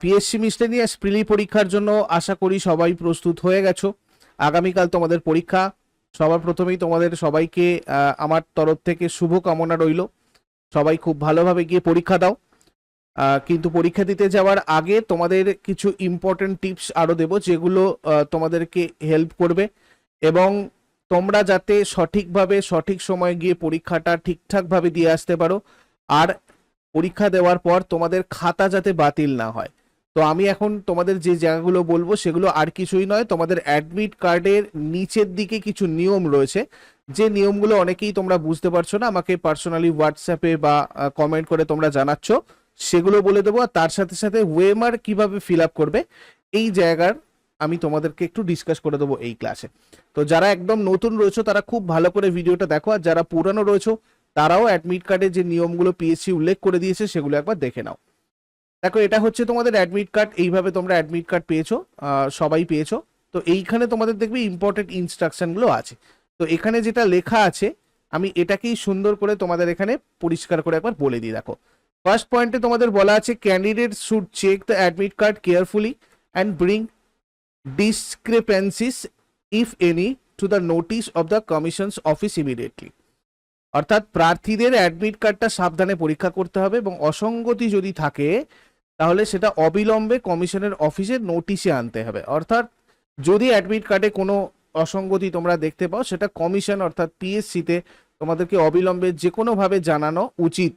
PSC miscellaneous প্রিলি পরীক্ষার জন্য আশা করি সবাই প্রস্তুত হয়ে গেছো। আগামীকাল তোমাদের পরীক্ষা। সবার প্রথমেই তোমাদের সবাইকে আমার তরফ থেকে শুভ কামনা রইল। সবাই খুব ভালোভাবে গিয়ে পরীক্ষা দাও। কিন্তু পরীক্ষা দিতে যাওয়ার আগে তোমাদের কিছু ইম্পর্টেন্ট টিপস আরও দেবো, যেগুলো তোমাদেরকে হেল্প করবে। এবং তোমরা যাতে সঠিকভাবে, সঠিক সময়ে গিয়ে পরীক্ষাটা ঠিকঠাকভাবে দিয়ে আসতে পারো। আর পরীক্ষা দেওয়ার পর তোমাদের খাতা যাতে বাতিল না হয়। তো আমি এখন তোমাদের যে জায়গাগুলো বলব সেগুলো আর কিছুই নয়, তোমাদের অ্যাডমিট কার্ডের নিচের দিকে কিছু নিয়ম রয়েছে। যে নিয়মগুলো অনেকেই তোমরা বুঝতে পারছ না, আমাকে পার্সোনালি হোয়াটসঅ্যাপে বা কমেন্ট করে তোমরা জানাচ্ছ, সেগুলো বলে দেবো আর তার সাথে সাথে ওয়েমার কীভাবে ফিল আপ করবে, এই জায়গার আমি তোমাদেরকে একটু ডিসকাস করে দেবো এই ক্লাসে তো যারা একদম নতুন রয়েছে, তারা খুব ভালো করে ভিডিওটা দেখো আর যারা পুরানো রয়েছে, তারাও অ্যাডমিট কার্ডের যে নিয়মগুলো পিএসসি উল্লেখ করে দিয়েছে, সেগুলো একবার দেখে নাও। দেখো, এটা হচ্ছে তোমাদের অ্যাডমিট কার্ড এইভাবে তোমরা অ্যাডমিট কার্ড পেয়েছ সবাই পেয়েছ। তো এইখানে তোমাদের দেখবে ইম্পর্টেন্ট ইনস্ট্রাকশনগুলো আছে। তো এখানে যেটা লেখা আছে, আমি এটাকেই সুন্দর করে তোমাদের এখানে পরিষ্কার করে একবার বলে দিই, দেখো। ফার্স্ট পয়েন্টে তোমাদের বলা আছে candidate should check the admit card carefully and bring discrepancies if any to the notice of the commission's office immediately অর্থাৎ প্রার্থীদের অ্যাডমিট কার্ডটা সাবধানে পরীক্ষা করতে হবে এবং অসঙ্গতি যদি থাকে তাহলে সেটা অবিলম্বে কমিশনের অফিসে নোটিশে আনতে হবে। অর্থাৎ যদি অ্যাডমিট কার্ডে কোনো অসঙ্গতি তোমরা দেখতে পাও, সেটা কমিশন অর্থাৎ পিএসসিতে তোমাদেরকে অবিলম্বে যে কোনোভাবে জানানো উচিত।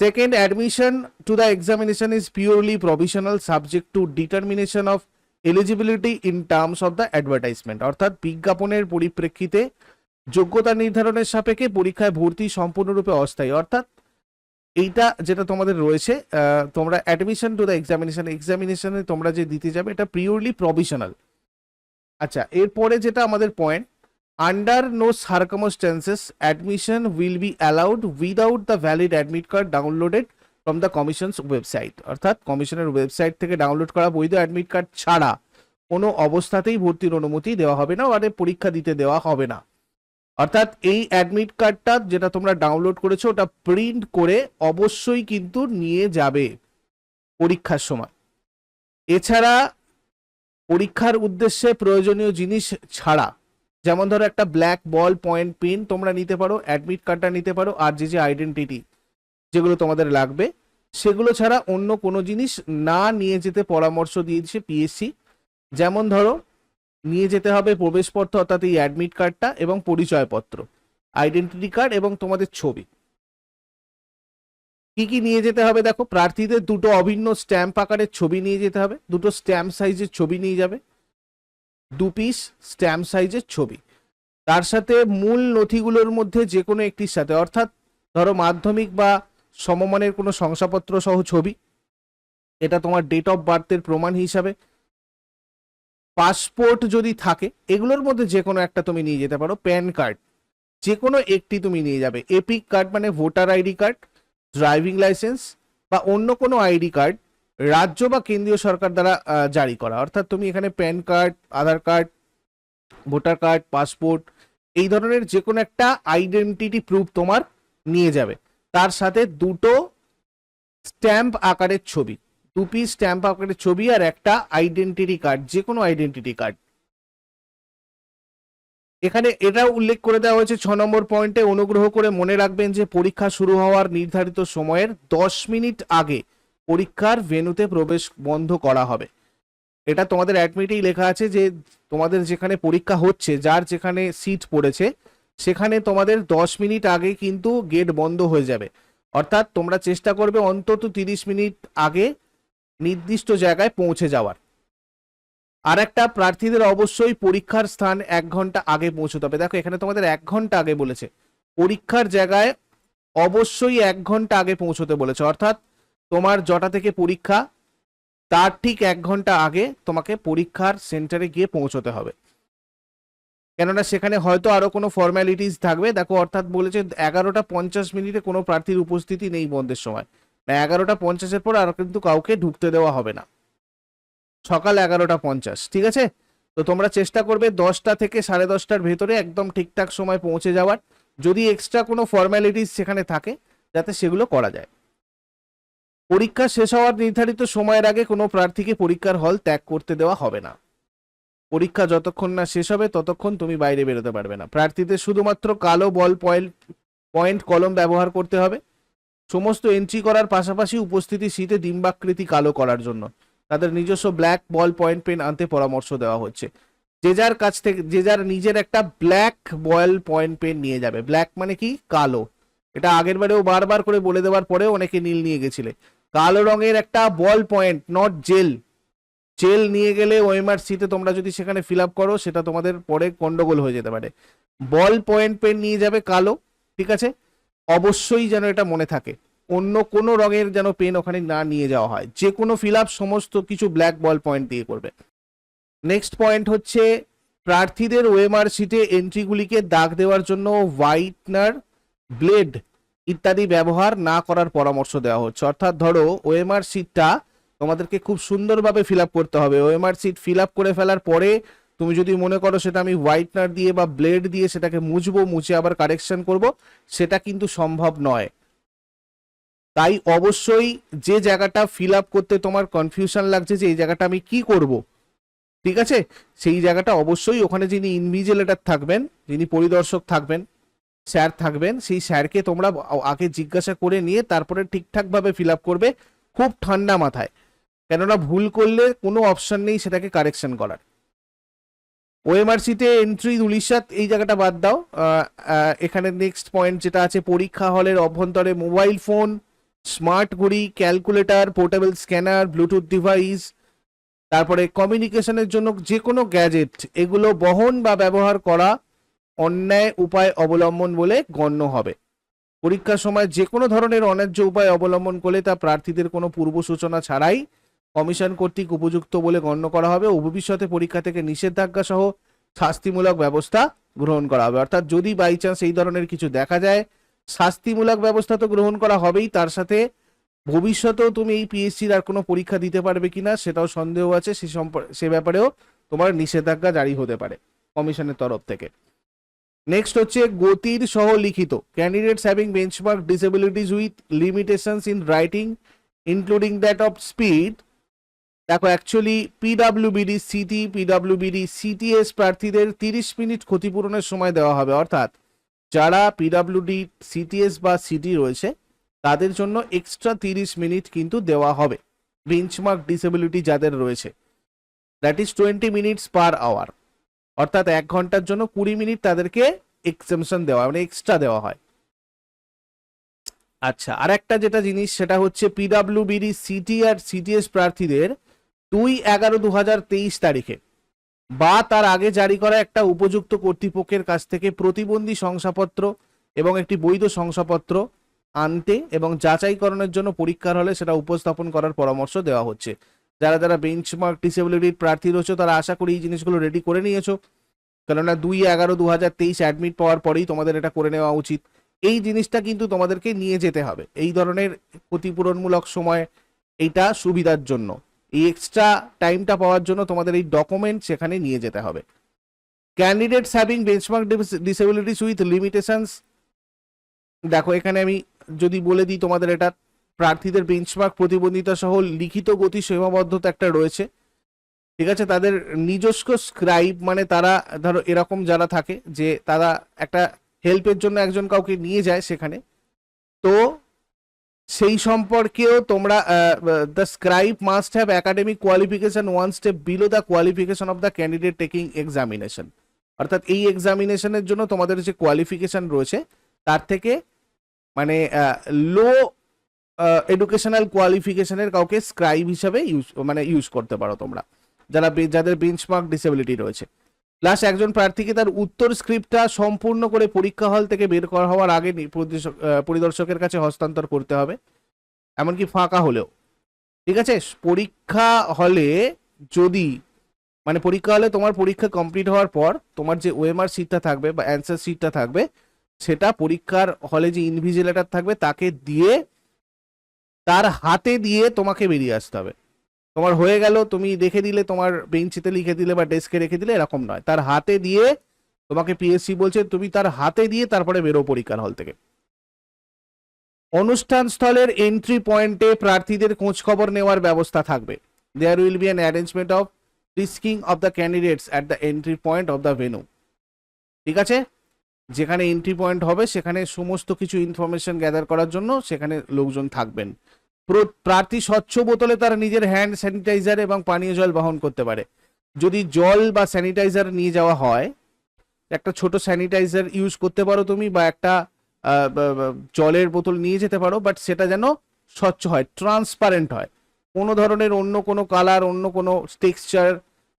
Second admission to the examination is purely provisional subject to determination of eligibility in terms of the advertisement অর্থাৎ বিজ্ঞাপনের পরিপ্রেক্ষিতে যোগ্যতা নির্ধারণের সাপেক্ষে পরীক্ষায় ভর্তি সম্পূর্ণরূপে অস্থায়ী। অর্থাৎ এইটা যেটা তোমাদের রয়েছে তোমরা অ্যাডমিশন টু দ্য এক্সামিনেশন এক্সামিনেশনে তোমরা যে দিতে যাবে, এটা পিওরলি প্রভিশনাল আচ্ছা এরপরে যেটা আমাদের point under no circumstances admission will be allowed without the valid admit card downloaded from the commission's website অর্থাৎ কমিশনের ওয়েবসাইট থেকে ডাউনলোড করা বৈধ অ্যাডমিট কার্ড ছাড়া কোনো অবস্থাতেই ভর্তির অনুমতি দেওয়া হবে না মানে পরীক্ষা দিতে দেওয়া হবে না। অর্থাৎ এই অ্যাডমিট কার্ডটা যেটা তোমরা ডাউনলোড করেছ, ওটা প্রিন্ট করে অবশ্যই কিন্তু নিয়ে যাবে পরীক্ষার সময়। এছাড়া পরীক্ষার উদ্দেশ্যে প্রয়োজনীয় জিনিস ছাড়া, যেমন ধরো একটা ব্ল্যাক বল পয়েন্ট পিন তোমরা নিতে পারো অ্যাডমিট কার্ডটা নিতে পারো, আর যে যে আইডেন্টিটি যেগুলো তোমাদের লাগবে, সেগুলো ছাড়া অন্য কোনো জিনিস না নিয়ে যেতে পরামর্শ দিয়েছে পিএসসি যেমন ধরো নিয়ে যেতে হবে প্রবেশপত্র, অর্থাৎ এই অ্যাডমিট কার্ডটা এবং পরিচয়পত্র আইডেন্টিটি কার্ড এবং তোমাদের ছবি। কি কি নিয়ে যেতে হবে দেখো, প্রার্থীদের দুটো অভিন্ন স্ট্যাম্প আকারের ছবি নিয়ে যেতে হবে, দুটো স্ট্যাম্প সাইজের ছবি নিয়ে যাবে, দু পিস স্ট্যাম্প সাইজের ছবি। তার সাথে মূল নথিগুলোর মধ্যে যে কোনো একটির সাথে, অর্থাৎ ধরো মাধ্যমিক বা সমমানের কোনো শংসাপত্র সহ ছবি, এটা তোমার ডেট অফ বার্থের প্রমাণ হিসাবে পাসপোর্ট যদি থাকে, এগুলোর মধ্যে যে কোনো একটা তুমি নিয়ে যেতে পারো, প্যান কার্ড। যে কোনো একটি তুমি নিয়ে যাবে। এপিক কার্ড মানে voter ID card, driving licence বা অন্য কোনো আইডি কার্ড রাজ্য বা কেন্দ্রীয় সরকার দ্বারা জারি করা। অর্থাৎ তুমি এখানে PAN card, Aadhaar card, voter card, passport এই ধরনের যে কোনো একটা আইডেন্টিটি প্রুফ তোমার নিয়ে যাবে। তার সাথে দুটো স্ট্যাম্প আকারের ছবি। দু পিস স্ট্যাম্প আকারের ছবি আর একটা আইডেন্টিটি কার্ড যে কোনো আইডেন্টিটি কার্ড এখানে এটাও উল্লেখ করে দেওয়া হয়েছে, ছ নম্বর পয়েন্টে অনুগ্রহ করে মনে রাখবেন যে পরীক্ষা শুরু হওয়ার নির্ধারিত সময়ের দশ মিনিট আগে পরীক্ষার ভেন্যুতে প্রবেশ বন্ধ করা হবে। এটা তোমাদের অ্যাডমিটেই লেখা আছে যে তোমাদের যেখানে পরীক্ষা হচ্ছে, যার যেখানে সিট পড়েছে, সেখানে তোমাদের দশ মিনিট আগে কিন্তু গেট বন্ধ হয়ে যাবে। অর্থাৎ তোমরা চেষ্টা করবে অন্তত তিরিশ মিনিট আগে নির্দিষ্ট জায়গায় পৌঁছে যাওয়ার। আর একটা প্রার্থীদের অবশ্যই পরীক্ষার স্থান এক ঘণ্টা আগে পৌঁছতে হবে। দেখো, এখানে তোমাদের এক ঘণ্টা আগে বলেছে। পরীক্ষার জায়গায় অবশ্যই এক ঘণ্টা আগে পৌঁছতে বলেছে। অর্থাৎ তোমার জটা থেকে পরীক্ষা, তার ঠিক এক ঘণ্টা আগে তোমাকে পরীক্ষার সেন্টারে গিয়ে পৌঁছতে হবে। কেননা সেখানে হয়তো আরও কোনো ফর্মালিটিস থাকবে। দেখো, অর্থাৎ বলেছে এগারোটা পঞ্চাশ মিনিটে কোনো প্রার্থীর উপস্থিতি নেই বন্ধের সময়। এগারোটা পঞ্চাশের পর আর কিন্তু কাউকে ঢুকতে দেওয়া হবে না। সকাল এগারোটা পঞ্চাশ, ঠিক আছে? তো তোমরা চেষ্টা করবে দশটা থেকে সাড়ে দশটার ভেতরে একদম ঠিকঠাক সময় পৌঁছে যাওয়ার। যদি এক্সট্রা কোনো ফর্মালিটিস সেখানে থাকে, যাতে সেগুলো করা যায়। পরীক্ষা শেষ হওয়ার নির্ধারিত সময়ের আগে কোনো প্রার্থীকে পরীক্ষার হল ত্যাগ করতে দেওয়া হবে না। পরীক্ষা যতক্ষণ না শেষ হবে, ততক্ষণ তুমি বাইরে বেরোতে পারবে না। প্রার্থীদের শুধুমাত্র কালো বল পয়েন্ট পয়েন্ট কলম ব্যবহার করতে হবে। সমস্ত এন্ট্রি করার পাশাপাশি উপস্থিতি শীতে ডিম্বাকৃতি কালো করার জন্য। তাদের নিজস্ব ব্ল্যাক বল পয়েন্ট পেন আনতে পরামর্শ দেওয়া হচ্ছে। যে যার কাছ থেকে যে যার নিজের একটা ব্ল্যাক বয়েল পয়েন্ট পেন নিয়ে যাবে। ব্ল্যাক মানে কি? কালো। এটা আগের বারেও বারবার করে বলে দেওয়ার পরেও অনেকে নীল নিয়ে গেছিলে। কালো রঙের একটা ball point not gel gel নিয়ে গেলে ওএমআর সিতে তোমরা যদি সেখানে ফিল আপ করো, সেটা তোমাদের পরে গন্ডগোল হয়ে যেতে পারে। বল পয়েন্ট পেন নিয়ে যাবে কালো, ঠিক আছে? অবশ্যই যেন এটা মনে থাকে। অন্য কোনো রঙের যেন পেন ওখানে না নিয়ে যাওয়া হয়। যে কোনো ফিল আপ সমস্ত কিছু ব্ল্যাক বল পয়েন্ট দিয়ে করবে। নেক্সট পয়েন্ট হচ্ছে, প্রার্থীদের ওএমআর শিটে এন্ট্রিগুলিকে দাগ দেওয়ার জন্য হোয়াইটনার ব্লেড ইত্যাদি ব্যবহার না করার পরামর্শ দেওয়া হচ্ছে। অর্থাৎ ধরো ওএমআর শিটটা তোমাদেরকে খুব সুন্দরভাবে ফিল করতে হবে। ওএমআর শিট ফিল করে ফেলার পরে তুমি যদি মনে করো সেটা আমি হোয়াইটনার দিয়ে বা ব্লেড দিয়ে সেটাকে মুছবো, মুছে আবার কারেকশন করব, সেটা কিন্তু সম্ভব নয়। তাই অবশ্যই যে জায়গাটা ফিল আপ করতে তোমার কনফিউশন লাগছে যে এই জায়গাটা আমি কি করব, ঠিক আছে? সেই জায়গাটা অবশ্যই ওখানে যিনি ইনভিজিলেটার থাকবেন, যিনি পরিদর্শক থাকবেন, স্যার থাকবেন, সেই স্যারকে তোমরা আগে জিজ্ঞাসা করে নিয়ে তারপরে ঠিকঠাকভাবে ফিল আপ করবে, খুব ঠান্ডা মাথায়। কেননা ভুল করলে কোনো অপশন নেই সেটাকে কারেকশন করার। ওএমআরসিতে এন্ট্রি উড়িষ্যাত এই জায়গাটা বাদ দাও। এখানে নেক্সট পয়েন্ট যেটা আছে, পরীক্ষা হলের অভ্যন্তরে মোবাইল ফোন স্মার্ট ঘড়ি calculator portable scanner Bluetooth device তারপরে কমিউনিকেশনের জন্য যে কোনো গ্যাজেট এগুলো বহন বা ব্যবহার করা অন্যায় উপায় অবলম্বন বলে গণ্য হবে। পরীক্ষার সময় যে কোনো ধরনের অন্যায্য উপায় অবলম্বন করলে তা প্রার্থীদের কোনো পূর্ব সূচনা ছাড়াই কমিশন কর্তৃক উপযুক্ত বলে গণ্য করা হবে ও ভবিষ্যতে পরীক্ষা থেকে নিষেধাজ্ঞা সহ শাস্তিমূলক ব্যবস্থা গ্রহণ করা হবে। অর্থাৎ যদি বাই চান্স এই ধরনের কিছু দেখা যায়, শাস্তিমূলক ব্যবস্থা তো গ্রহণ করা হবেই, তার সাথে ভবিষ্যতেও তুমি এই পিএসসির আর কোনো পরীক্ষা দিতে পারবে কিনা সেটাও সন্দেহ আছে, সে সম্পর্কে সে ব্যাপারেও তোমার নিষেধাজ্ঞা জারি হতে পারে কমিশনের তরফ থেকে। নেক্সট হচ্ছে গতির সহ লিখিত candidates having benchmark disabilities with limitations in writing including that of speed দেখো actually PWBD CT PWBD CTS প্রার্থীদের তিরিশ মিনিট ক্ষতিপূরণের সময় দেওয়া হবে। অর্থাৎ যারা পিডাব্লিউডি সিটিএস বা সিটি রয়েছে, তাদের জন্য এক্সট্রা তিরিশ মিনিট কিন্তু দেওয়া হবে। বেঞ্চমার্ক ডিসেবিলিটি যাদের রয়েছে that is twenty minutes per hour অর্থাৎ এক ঘণ্টার জন্য কুড়ি মিনিট তাদেরকে এক্সেমশন দেওয়া মানে এক্সট্রা দেওয়া হয়। আচ্ছা আর একটা যেটা জিনিস, সেটা হচ্ছে পিডাব্লিউবিডি সিটি আর সিটিএস প্রার্থীদের দুই এগারো দু তারিখে বা তার আগে জারি করা একটা উপযুক্ত কর্তৃপক্ষের কাছ থেকে প্রতিবন্ধী শংসাপত্র এবং একটি বৈধ শংসাপত্র আনতে এবং যাচাইকরণের জন্য পরীক্ষার হলে সেটা উপস্থাপন করার পরামর্শ দেওয়া হচ্ছে। যারা যারা বেঞ্চমার্ক ডিসেবিলিটির প্রার্থী রয়েছে, তারা আশা করি এই জিনিসগুলো রেডি করে নিয়েছো। কেননা দুই এগারো দু হাজার তেইশ অ্যাডমিট পাওয়ার পরেই তোমাদের এটা করে নেওয়া উচিত। এই জিনিসটা কিন্তু তোমাদেরকে নিয়ে যেতে হবে। এই ধরনের ক্ষতিপূরণমূলক সময় এটা সুবিধার জন্য। এই এক্সট্রা টাইমটা পাওয়ার জন্য তোমাদের এই ডকুমেন্ট সেখানে নিয়ে যেতে হবে। Candidates having benchmark disabilities with limitations দেখো এখানে আমি যদি বলে দিই তোমাদের এটা, প্রার্থীদের বেঞ্চমার্ক প্রতিবন্ধিতা সহ লিখিত গতি সীমাবদ্ধতা একটা রয়েছে। ঠিক আছে, তাদের নিজস্ব স্ক্রাইব মানে তারা, ধরো এরকম যারা থাকে যে তারা একটা হেল্পের জন্য একজন কাউকে নিয়ে যায় সেখানে। তো সেই সম্পর্কেও তোমরা the scribe must have academic qualification one step below the qualification of the candidate taking examination অর্থাৎ এই এক্সামিনেশনের জন্য তোমাদের যে কোয়ালিফিকেশন রয়েছে, তার থেকে মানে লো এডুকেশনাল কোয়ালিফিকেশনের কাউকে স্ক্রাইব হিসাবে ইউজ মানে ইউজ করতে পারো তোমরা। যারা যাদের বেঞ্চমার্ক ডিসেবিলিটি রয়েছে। প্লাস একজন প্রার্থীকে তার উত্তর স্ক্রিপ্টটা সম্পূর্ণ করে পরীক্ষা হল থেকে বের করা হওয়ার আগে পরিদর্শকের কাছে হস্তান্তর করতে হবে। এমনকি ফাঁকা হলেও। ঠিক আছে? পরীক্ষা হলে যদি মানে পরীক্ষা হলে তোমার পরীক্ষা কমপ্লিট হওয়ার পর তোমার যে ওএমআর সিটটা থাকবে বা অ্যান্সার সিটটা থাকবে, সেটা পরীক্ষার হলে যে ইনভিজিলেটর থাকবে, তাকে দিয়ে, তার হাতে দিয়ে তোমাকে বেরিয়ে আসতে হবে। তোমার হয়ে গেল, তুমি দেখে দিলে, তোমার বেঞ্চিতে লিখে দিলে বা ডেস্কে রেখে দিলে এরকম নয়। তার হাতে দিয়ে তোমাকে পিএসসি বলছে, তুমি তার হাতে দিয়ে তারপরে বেরো পরীক্ষার হল থেকে। অনুষ্ঠান স্থলের এন্ট্রি পয়েন্টে প্রার্থীদের খোঁজ খবর নেওয়ার ব্যবস্থা থাকবে। There will be an arrangement of frisking of the candidates at the entry point of the venue ঠিক আছে? যেখানে এন্ট্রি পয়েন্ট হবে, সেখানে সমস্ত কিছু ইনফরমেশন গ্যাদার করার জন্য সেখানে লোকজন থাকবেন। প্রার্থী স্বচ্ছ বোতলে তার নিজের হ্যান্ড স্যানিটাইজার এবং পানীয় জল বহন করতে পারে। যদি জল বা স্যানিটাইজার নিয়ে যাওয়া হয়, একটা ছোট স্যানিটাইজার ইউজ করতে পারো তুমি বা একটা জলের বোতল নিয়ে যেতে পারো বাট সেটা যেন স্বচ্ছ হয় ট্রান্সপারেন্ট হয়। কোনো ধরনের অন্য কোনো কালার অন্য কোনো টেক্সচার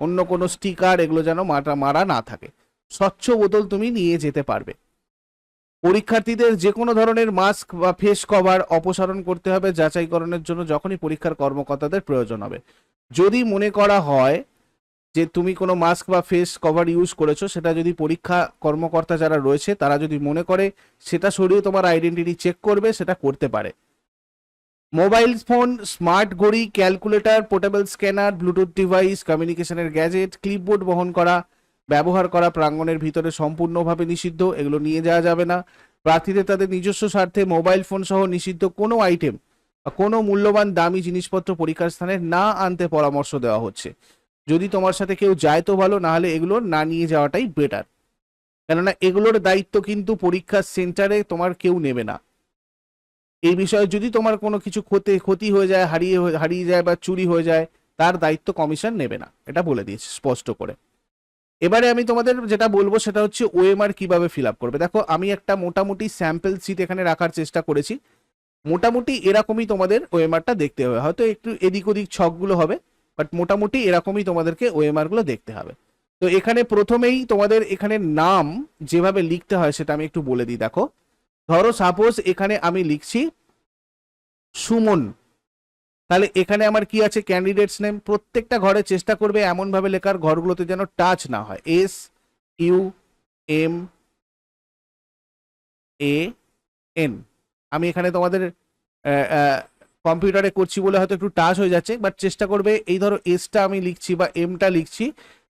অন্য কোনো স্টিকার এগুলো যেন মারা মারা না থাকে। স্বচ্ছ বোতল তুমি নিয়ে যেতে পারবে। পরীক্ষার্থীদের যে কোনো ধরনের মাস্ক বা ফেস কভার অপসারণ করতে হবে যাচাইকরণের জন্য যখনই পরীক্ষার কর্মকর্তাদের প্রয়োজন হবে। যদি মনে করা হয় যে তুমি কোনো মাস্ক বা ফেস কভার ইউজ করেছ, সেটা যদি পরীক্ষা কর্মকর্তা যারা রয়েছে, তারা যদি মনে করে সেটা সরিয়ে তোমার আইডেন্টিটি চেক করবে, সেটা করতে পারে। মোবাইল ফোন স্মার্ট ঘড়ি calculator portable scanner Bluetooth device কমিউনিকেশনের গ্যাজেট ক্লিপবোর্ড বহন করা ব্যবহার করা প্রাঙ্গণের ভিতরে সম্পূর্ণভাবে নিষিদ্ধ, এগুলো নিয়ে যাওয়া যাবে না। প্রার্থীদের তাদের নিজস্ব স্বার্থে মোবাইল ফোন সহ নিষিদ্ধ কোনো আইটেম বা কোনো মূল্যবান দামি জিনিসপত্র পরীক্ষার স্থানে না আনতে পরামর্শ দেওয়া হচ্ছে। যদি তোমার সাথে কেউ যায় তো ভালো, না হলে এগুলো না নিয়ে যাওয়াটাই বেটার কেননা এগুলোর দায়িত্ব কিন্তু পরীক্ষার সেন্টারে তোমার কেউ নেবে না। এই বিষয়ে যদি তোমার কোনো কিছু ক্ষতি ক্ষতি হয়ে যায়, হারিয়ে হারিয়ে যায় বা চুরি হয়ে যায়, তার দায়িত্ব কমিশন নেবে না। এটা বলে দিয়েছে স্পষ্ট করে। এবারে আমি তোমাদের যেটা বলব সেটা হচ্ছে ওএমআর কীভাবে ফিল আপ করবে। দেখো, আমি একটা মোটামুটি স্যাম্পল সিট এখানে রাখার চেষ্টা করেছি। মোটামুটি এরকমই তোমাদের ওএমআরটা দেখতে হবে। হয়তো একটু এদিক ওদিক ছকগুলো হবে বাট মোটামুটি এরকমই তোমাদেরকে ওএমআরগুলো দেখতে হবে। তো এখানে প্রথমেই তোমাদের এখানে নাম যেভাবে লিখতে হয় সেটা আমি একটু বলে দিই। দেখো, ধরো সাপোজ এখানে আমি লিখছি সুমন। তাহলে এখানে আমার কি আছে? ক্যান্ডিডেটস নেম প্রত্যেকটা ঘরে চেষ্টা করবে এমন ভাবে লেখার ঘরগুলোতে যেন টাচ না হয়। S U M A N আমি এখানে তোমাদের কম্পিউটারে করছি বলে হয়তো একটু টাচ হয়ে যাচ্ছে বাট চেষ্টা করবে। এই ধরো এসটা আমি লিখছি বা এমটা লিখছি,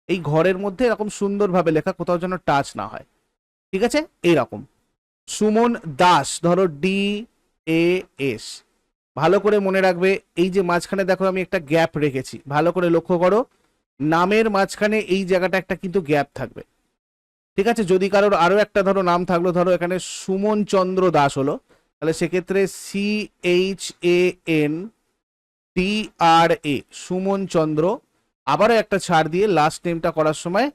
এই ঘরের মধ্যে এরকম সুন্দরভাবে লেখা কোথাও যেন টাচ না হয়। ঠিক আছে? এইরকম। সুমন দাস, ধরো ডি এ এস ভালো করে মনে রাখবে, এই যে মাঝখানে দেখো আমি একটা গ্যাপ রেখেছি, ভালো করে লক্ষ্য করো, নামের মাঝখানে এই জায়গাটা একটা কিন্তু গ্যাপ থাকবে। ঠিক আছে? যদি কারোর আরও একটা ধরো নাম থাকল, ধরো এখানে সুমন চন্দ্র দাস হলো, তাহলে সেক্ষেত্রে C H A N T R A Suman Chandra, আবারও একটা ছাড় দিয়ে লাস্ট নেমটা করার সময়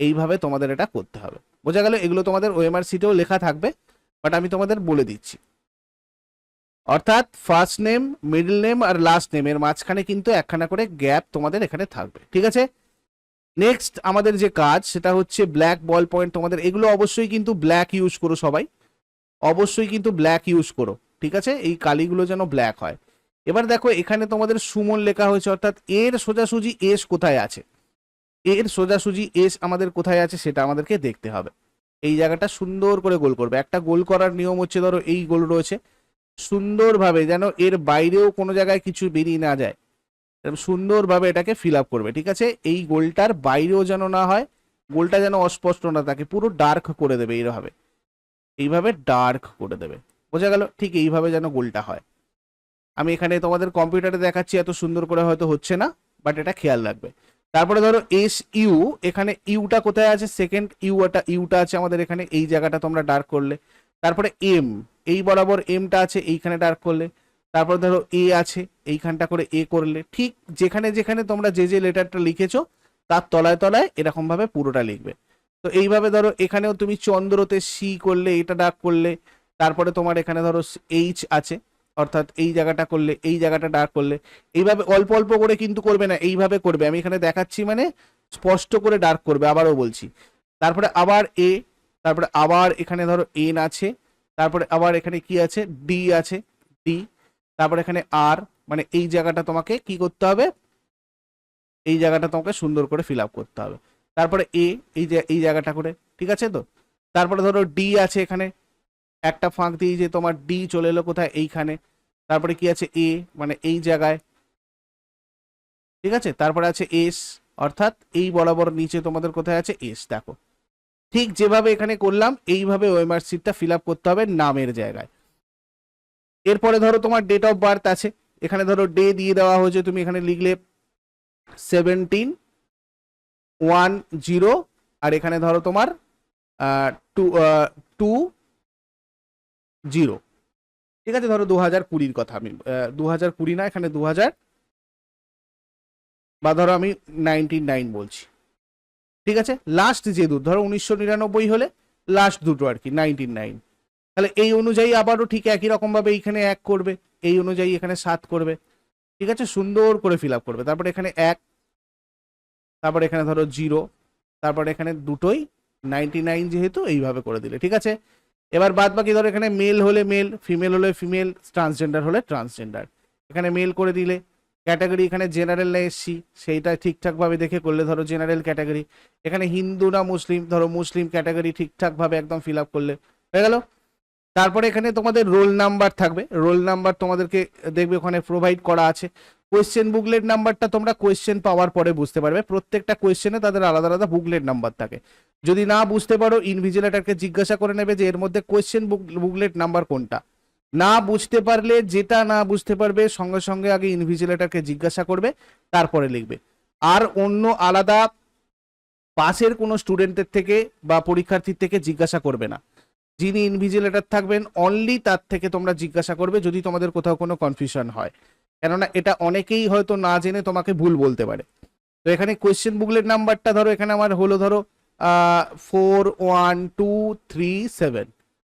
এইভাবে তোমাদের এটা করতে হবে। বোঝা গেল? এগুলো তোমাদের ওএমআর সিটেও লেখা থাকবে বাট আমি তোমাদের বলে দিচ্ছি। অর্থাৎ ফার্স্ট নেম মিডল নেম আর লাস্ট নেম এর মাঝখানে কিন্তু একখানা করে গ্যাপ তোমাদের এখানে থাকবে, ঠিক আছে? নেক্সট আমাদের যে কাজ, সেটা হচ্ছে ব্ল্যাক বল পয়েন্ট তোমাদের, এগুলো অবশ্যই কিন্তু ব্ল্যাক ইউজ করো সবাই। অবশ্যই কিন্তু ব্ল্যাক ইউজ করো, ঠিক আছে? এই কালিগুলো যেন ব্ল্যাক হয়। এবার দেখো, এখানে তোমাদের সুমন লেখা হয়েছে, অর্থাৎ এর সোজাসুজি এস কোথায় আছে? এর সোজাসুজি এস আমাদের কোথায় আছে, সেটা আমাদেরকে দেখতে হবে। এই জায়গাটা সুন্দর করে গোল করবে। একটা গোল করার নিয়ম হচ্ছে, ধরো এই গোল রয়েছে। সুন্দরভাবে যেন এর বাইরেও কোনো জায়গায় কিছু বেরিয়ে না যায়। সুন্দরভাবে এটাকে ফিল আপ করবে, ঠিক আছে? এই গোলটার বাইরেও যেন না হয়, গোলটা যেন অস্পষ্ট না থাকে, পুরো ডার্ক করে দেবে এইভাবে। এইভাবে ডার্ক করে দেবে। বোঝা গেল? ঠিক এইভাবে যেন গোলটা হয়। আমি এখানে তোমাদের কম্পিউটারে দেখাচ্ছি, এত সুন্দর করে হয়তো হচ্ছে না বাট এটা খেয়াল রাখবে। তারপরে ধরো এস ইউ এখানে ইউটা কোথায় আছে? সেকেন্ড ইউটা ইউটা আছে আমাদের এখানে, এই জায়গাটা তোমরা ডার্ক করলে। তারপরে এম, এই বরাবর এমটা আছে এইখানে ডার্ক করলে। তারপর ধরো এ আছে, এইখানটা করে এ করলে। ঠিক যেখানে যেখানে তোমরা যে যে লেটারটা লিখেছো, তার তলায় তলায় এরকমভাবে পুরোটা লিখবে। তো এইভাবে ধরো এখানেও তুমি চন্দ্রতে সি করলে, এটা ডার্ক করলে, তারপরে তোমার এখানে ধরো এইচ আছে, অর্থাৎ এই জায়গাটা করলে, এই জায়গাটা ডাক করলে। এইভাবে অল্প অল্প করে কিন্তু করবে না, এইভাবে করবে। আমি এখানে দেখাচ্ছি মানে স্পষ্ট করে ডার্ক করবে, আবারও বলছি। তারপরে আবার এ তারপরে আবার এখানে ধরো এন আছে, তারপরে আবার এখানে কি আছে? ডি আছে ডি তারপরে এখানে আর মানে এই জায়গাটা তোমাকে কি করতে হবে? এই জায়গাটা তোমাকে সুন্দর করে ফিল আপ করতে হবে। তারপরে এ এই যে, এই জায়গাটা করে, ঠিক আছে তো? তারপরে ধরো ডি আছে এখানে, একটা ফাঁক দিয়ে যে তোমার ডি চলে এলো কোথায়? এইখানে। তারপরে কি আছে? এ মানে এই জায়গায়। ঠিক আছে? তারপরে আছে এস অর্থাৎ এই বরাবর নিচে তোমাদের কোথায় আছে? এস দেখো। ঠিক যেভাবে এখানে করলাম, এইভাবে ওএমআর সিটটা ফিল আপ করতে হবে নামের জায়গায়। এরপরে ধরো তোমার ডেট অফ বার্থ আছে। এখানে ধরো ডে দিয়ে দেওয়া হয়েছে, তুমি এখানে লিখলে সেভেন্টিন ওয়ান জিরো আর এখানে ধরো তোমার টু টু জিরো ঠিক আছে, ধরো দু হাজার কুড়ির কথা আমি দু হাজার কুড়ি না, এখানে দু হাজার বা ধরো আমি নাইনটিন নাইন বলছি। ঠিক আছে? লাস্ট যে দুটো ধরো উনিশশো নিরানব্বই হলে লাস্ট দুটো আর কি নাইনটিন নাইন তাহলে এই অনুযায়ী আবারও ঠিক একই রকমভাবে এইখানে এক করবে, এই অনুযায়ী এখানে সাত করবে। ঠিক আছে? সুন্দর করে ফিল আপ করবে। তারপরে এখানে এক, তারপরে এখানে ধরো জিরো তারপরে এখানে দুটোই নাইনটি নাইন যেহেতু এইভাবে করে দিলে, ঠিক আছে? এবার বাদ বাকি ধরো এখানে মেল হলে মেল ফিমেল হলে ফিমেল ট্রান্সজেন্ডার হলে ট্রান্সজেন্ডার এখানে মেল করে দিলে। ক্যাটাগরি এখানে জেনারেল এসছি, সেইটা ঠিকঠাকভাবে দেখে করলে ধরো জেনারেল ক্যাটাগরি এখানে হিন্দু না মুসলিম, ধরো মুসলিম ক্যাটাগরি ঠিকঠাকভাবে একদম ফিল আপ করলে। হয়ে গেল? তারপরে এখানে তোমাদের রোল নাম্বার থাকবে। রোল নাম্বার তোমাদেরকে দেখবে ওখানে প্রোভাইড করা আছে। কোয়েশ্চেন বুকলেট নাম্বারটা তোমরা কোয়েশ্চেন পাওয়ার পরে বুঝতে পারবে। প্রত্যেকটা কোয়েশ্চেনে তাদের আলাদা আলাদা বুকলেট নাম্বার থাকে। যদি না বুঝতে পারো ইনভিজিলেটারকে জিজ্ঞাসা করে নেবে যে এর মধ্যে কোয়েশ্চেন বুক বুকলেট নাম্বার কোনটা? না বুঝতে পারলে, যেটা না বুঝতে পারবে, সঙ্গে সঙ্গে আগে ইনভিজিলেটারকে জিজ্ঞাসা করবে, তারপরে লিখবে। আর অন্য আলাদা পাশের কোনো স্টুডেন্টের থেকে বা পরীক্ষার্থীর থেকে জিজ্ঞাসা করবে না। যিনি ইনভিজিলেটার থাকবেন অনলি তার থেকে তোমরা জিজ্ঞাসা করবে, যদি তোমাদের কোথাও কোনো কনফিউশন হয়। কেননা এটা অনেকেই হয়তো না জেনে তোমাকে ভুল বলতে পারে। তো এখানে কোয়েশ্চেন বুকলেট নাম্বারটা ধরো, এখানে আমার হলো ধরো four one two three seven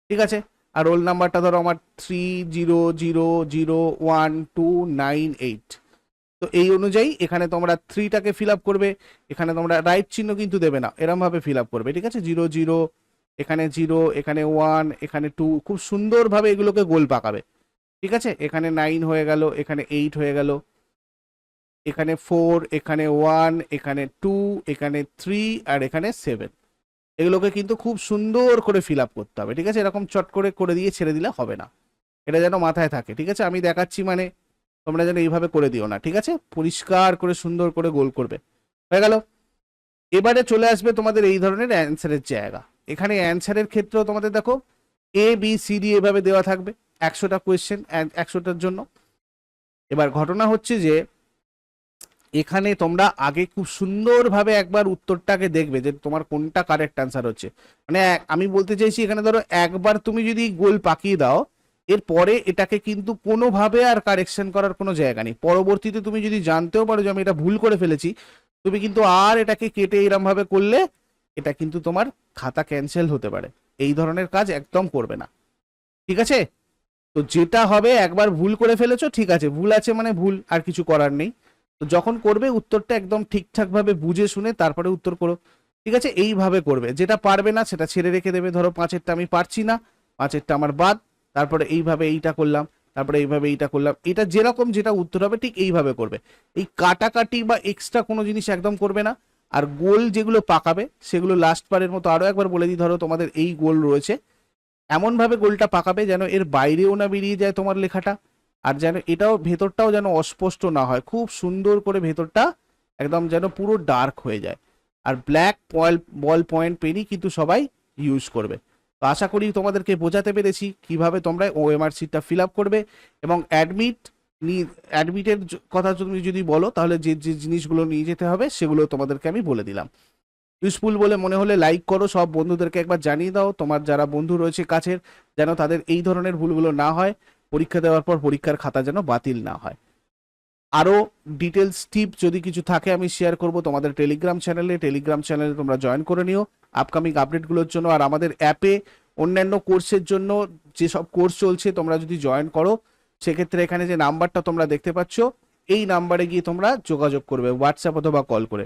ঠিক আছে? আর রোল নাম্বারটা ধরো আমার three zero zero zero one two nine eight তো এই অনুযায়ী এখানে তোমরা থ্রিটাকে ফিল আপ করবে, এখানে তোমরা রাইট চিহ্ন কিন্তু দেবে না, এরমভাবে ফিল আপ করবে, ঠিক আছে? জিরো জিরো এখানে জিরো এখানে ওয়ান এখানে টু খুব সুন্দরভাবে এগুলোকে গোল পাকাবে, ঠিক আছে? এখানে নাইন হয়ে গেল, এখানে এইট হয়ে গেল, এখানে ফোর এখানে ওয়ান এখানে টু এখানে থ্রি আর এখানে সেভেন এগুলোকে কিন্তু খুব সুন্দর করে ফিল আপ করতে হবে, ঠিক আছে? এরকম চট করে করে দিয়ে ছেড়ে দিলে হবে না। এটা যেন মাথায় থাকে, ঠিক আছে? আমি দেখাচ্ছি মানে তোমরা যেন এইভাবে করে দিও না, ঠিক আছে? পরিষ্কার করে, সুন্দর করে গোল করবে। হয়ে গেল। এবারে চলে আসবে তোমাদের এই ধরনের অ্যান্সারের জায়গা। এখানে অ্যান্সারের ক্ষেত্রেও তোমাদের দেখো এ বি সি ডি এভাবে দেওয়া থাকবে, একশোটা কোয়েশ্চেন একশোটার জন্য। এবার ঘটনা হচ্ছে যে এখানে তোমরা আগে খুব সুন্দরভাবে একবার উত্তরটাকে দেখবে যে তোমার কোনটা কারেক্ট অ্যান্সার হচ্ছে। মানে আমি বলতে চাইছি এখানে ধরো একবার তুমি যদি গোল পাকিয়ে দাও, এরপরে এটাকে কিন্তু কোনোভাবে আর কারেকশন করার কোনো জায়গা নেই। পরবর্তীতে তুমি যদি জানতেও পারো যে আমি এটা ভুল করে ফেলেছি, তুমি কিন্তু আর এটাকে কেটে এরম ভাবে করলে এটা কিন্তু তোমার খাতা ক্যান্সেল হতে পারে। এই ধরনের কাজ একদম করবে না। ঠিক আছে? তো যেটা হবে, একবার ভুল করে ফেলেছো, ঠিক আছে। ভুল আছে মানে ভুল, আর কিছু করার নেই। তো যখন করবে উত্তরটা একদম ঠিকঠাকভাবে বুঝে শুনে তারপরে উত্তর করো। ঠিক আছে, এইভাবে করবে। যেটা পারবে না সেটা ছেড়ে রেখে দেবে। ধরো পাঁচেরটা আমি পারছি না, পাঁচেরটা আমার বাদ, তারপরে এইভাবে এইটা করলাম, তারপরে এইভাবে এইটা করলাম। এটা যেরকম যেটা উত্তর হবে ঠিক এইভাবে করবে। এই কাটাকাটি বা এক্সট্রা কোনো জিনিস একদম করবে না। আর গোল যেগুলো পাকাবে, সেগুলো লাস্ট বারের মতো আরও একবার বলে দিই, ধরো তোমাদের এই গোল রয়েছে। এমনভাবে গোলটা পাকাবে যেন এর বাইরেও না বেরিয়ে যায় তোমার লেখাটা। আর যেন এটাও ভেতরটাও যেন অস্পষ্ট না হয়, খুব সুন্দর করে ভেতরটা একদম যেন পুরো ডার্ক হয়ে যায়। আর ব্ল্যাক পয়েল বল পয়েন্ট পেনই কিন্তু সবাই ইউজ করবে। তো আশা করি তোমাদেরকে বোঝাতে পেরেছি কীভাবে তোমরা ওএমআর সিটটা ফিল আপ করবে এবং অ্যাডমিট অ্যাডমিটের কথা তুমি যদি বলো তাহলে যে যে জিনিসগুলো নিয়ে যেতে হবে সেগুলো তোমাদেরকে আমি বলে দিলাম। ইউজফুল বলে মনে হলে লাইক করো, সব বন্ধুদেরকে একবার জানিয়ে দাও। তোমার যারা বন্ধু রয়েছে কাছের, যেন তাদের এই ধরনের ভুলগুলো না হয়। পরীক্ষা দেওয়ার পর পরীক্ষার খাতা যেন বাতিল না হয়। আরও ডিটেলস টিপ যদি কিছু থাকে আমি শেয়ার করব তোমাদের টেলিগ্রাম চ্যানেলে টেলিগ্রাম চ্যানেলে তোমরা জয়েন করে নিও। আপকামিং আপডেটগুলোর জন্য আর আমাদের অ্যাপে অন্যান্য কোর্সের জন্য যেসব কোর্স চলছে তোমরা যদি জয়েন করো, সেক্ষেত্রে এখানে যে নাম্বারটা তোমরা দেখতে পাচ্ছ, এই নাম্বারে গিয়ে তোমরা যোগাযোগ করবে হোয়াটসঅ্যাপ অথবা কল করে।